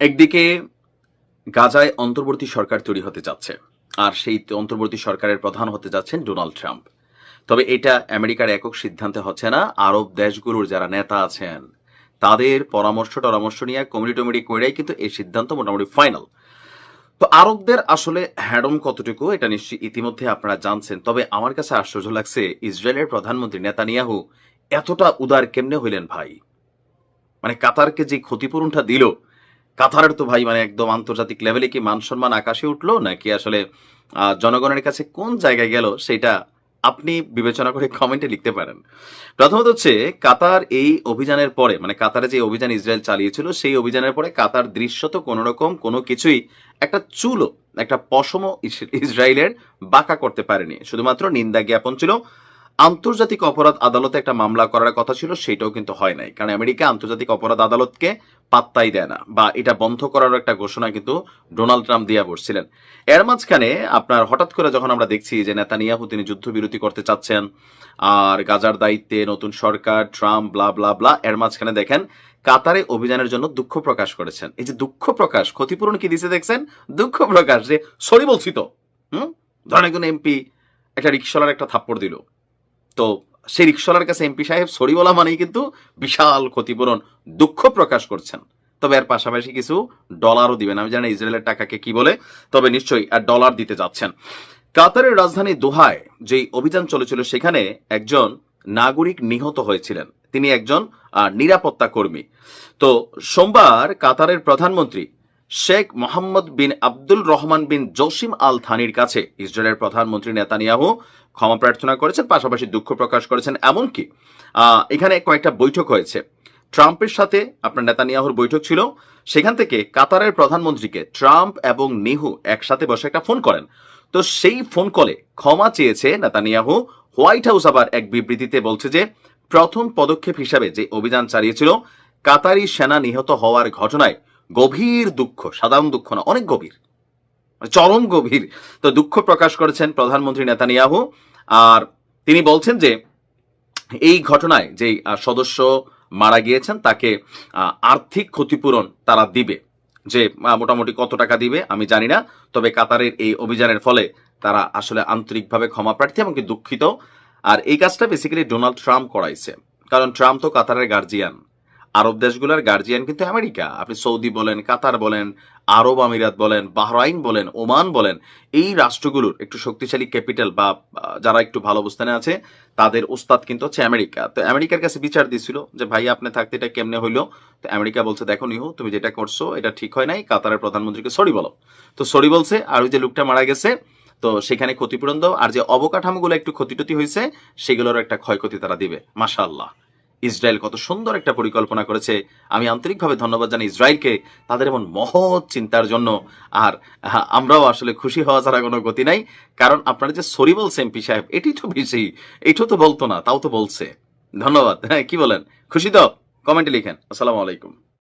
একদিকে গাজায় অন্তর্বর্তী সরকার তৈরি হতে যাচ্ছে, আর সেই অন্তর্বর্তী সরকারের প্রধান হতে যাচ্ছেন ডোনাল্ড ট্রাম্প। তবে এটা আমেরিকার একক সিদ্ধান্তে হচ্ছে না। আরব দেশগুলোর যারা নেতা আছেন, তাদের পরামর্শ টরামর্শ নিয়ে কমিটি টমিটি করেই কিন্তু এই সিদ্ধান্ত মোটামুটি ফাইনাল। তো আরবদের আসলে হ্যাডম কতটুকু, এটা নিশ্চয়ই ইতিমধ্যে আপনারা জানছেন। তবে আমার কাছে আশ্চর্য লাগছে, ইসরায়েলের প্রধানমন্ত্রী নেতানিয়াহু এতটা উদার কেমনে হইলেন ভাই? মানে কাতারকে যে ক্ষতিপূরণটা দিল কাতারের তো ভাই মানে একদম আন্তর্জাতিক লেভেলে কি মান সম্মান আকাশে উঠল? নাকি আসলে জনগণের কাছে কোন জায়গায় গেল সেটা আপনি বিবেচনা করে কমেন্টে লিখতে পারেন। প্রথমত হচ্ছে, কাতার এই অভিযানের পরে মানে কাতারে যে অভিযান ইসরায়েল চালিয়েছিল, সেই অভিযানের পরে কাতার দৃশ্যত কোনো রকম কোনো কিছুই একটা চুলো, একটা পশম ইসরায়েলের বাঁকা করতে পারেনি। শুধুমাত্র নিন্দা জ্ঞাপন ছিল। আন্তর্জাতিক অপরাধ আদালতে একটা মামলা করার কথা ছিল, সেটাও কিন্তু হয় নাই। কারণ আমেরিকা আন্তর্জাতিক অপরাধ আদালতকে পাত্তাই দেয় না বা এটা বন্ধ করার একটা ঘোষণা কিন্তু ডোনাল্ড ট্রাম্প দিয়ে বসছিলেন। এর মাঝখানে আপনার হঠাৎ করে যখন আমরা দেখছি যে নেতানিয়াহু তিনি যুদ্ধবিরতি করতে চাচ্ছেন, আর গাজার দায়িত্বে নতুন সরকার, ট্রাম্প, ব্লা ব্লা ব্লা, এর মাঝখানে দেখেন কাতারে অভিযানের জন্য দুঃখ প্রকাশ করেছেন। এই যে দুঃখ প্রকাশ, ক্ষতিপূরণ কি দিছে দেখছেন? দুঃখ প্রকাশ যে সরি বলছি তো হুম? ধরেন একজন এমপি একটা রিক্সাওয়ালার একটা থাপ্পড় দিল। তো সেই রিক্সাওয়ালার কাছে এমপি সাহেব সরি বলা মানেই কিন্তু বিশাল ক্ষতিপূরণ, দুঃখ প্রকাশ করছেন। তবে এর পাশাপাশি কিছু ডলারও দিবেন। আমি জানি ইসরায়েলের টাকাকে কি বলে, তবে নিশ্চয়ই আর ডলার দিতে যাচ্ছেন। কাতারের রাজধানী দোহায় যে অভিযান চলেছিল, সেখানে একজন নাগরিক নিহত হয়েছিলেন। তিনি একজন নিরাপত্তা কর্মী। তো সোমবার কাতারের প্রধানমন্ত্রী শেখ মোহাম্মদ বিন আব্দুল রহমান বিন জসিম আল থানির কাছে ইসরায়েলের প্রধানমন্ত্রী নেতানিয়াহু ক্ষমা প্রার্থনা করেছেন, পাশাপাশি দুঃখ প্রকাশ করেছেন। এমনকি এখানে কয়েকটা বৈঠক হয়েছে। ট্রাম্পের সাথে আপনার নেতানিয়াহুর বৈঠক ছিল। সেখান থেকে কাতারের প্রধানমন্ত্রীকে ট্রাম্প এবং নিহু একসাথে বসে একটা ফোন করেন। তো সেই ফোন কলে ক্ষমা চেয়েছে নেতানিয়াহু। হোয়াইট হাউস আবার এক বিবৃতিতে বলছে যে, প্রথম পদক্ষেপ হিসাবে যে অভিযান চালিয়েছিল, কাতারি সেনা নিহত হওয়ার ঘটনায় গভীর দুঃখ সাধারণ দুঃখ না অনেক গভীর। মানে চরম গভীর। তো দুঃখ প্রকাশ করেছেন প্রধানমন্ত্রী নেতানিয়াহু আর তিনি বলছেন যে এই ঘটনায় আহ, সদস্য মারা গিয়েছেন তাকে আর্থিক ক্ষতিপূরণ তারা দিবে। যে মোটামুটি কত টাকা দিবে আমি জানি না। তবে কাতারের এই অভিযানের ফলে তারা আসলে আন্তরিকভাবে ক্ষমা প্রার্থী এমনকি দুঃখিত। আর এই কাজটা বেসিক্যালি ডোনাল্ড ট্রাম্প করাইছে। কারণ ট্রাম্প তো কাতারের গার্জিয়ান আরব দেশগুলোর গার্জিয়ান কিন্তু আমেরিকা। আপনি সৌদি বলেন, কাতার বলেন, আরব আমিরাত বলেন, বাহরাইন বলেন, ওমান বলেন, এই রাষ্ট্রগুলোর একটু শক্তিশালী ক্যাপিটাল বা যারা একটু ভালো অবস্থানে আছে, তাদের উস্তাদ কিন্তু হচ্ছে আমেরিকা। তো আমেরিকার কাছে বিচার দিছিল যে, ভাই আপনি থাকতে এটা কেমনে হইল? তো আমেরিকা বলছে, দেখো নিহু, তুমি যেটা করছ, এটা ঠিক হয় নাই, কাতারের প্রধানমন্ত্রীকে সরি বলো। তো সরি বলছে, আর ওই যে লোকটা মারা গেছে, তো সেখানে ক্ষতিপূরণ দাও, আর যে অবকাঠামোগুলো একটু ক্ষতিটতি হয়েছে সেগুলোর একটা ক্ষয়ক্ষতি তারা দিবে, মাশাআল্লাহ। ইসরায়েল কত সুন্দর একটা পরিকল্পনা করেছে। আমি আন্তরিকভাবে ধন্যবাদ জানাই ইসরায়েলকে তাদের এমন মহৎ চিন্তার জন্য। আর আমরাও আসলে খুশি হওয়া ছাড়া কোনো গতি নাই। কারণ আপনারা যে সরি সেম্পি সাহেব, এটি তো বেশি এটাও তো বলতো না, তাও তো বলছে। ধন্যবাদ। হ্যাঁ কি বলেন? খুশি তো? কমেন্টে লিখেন। আসসালামু আলাইকুম।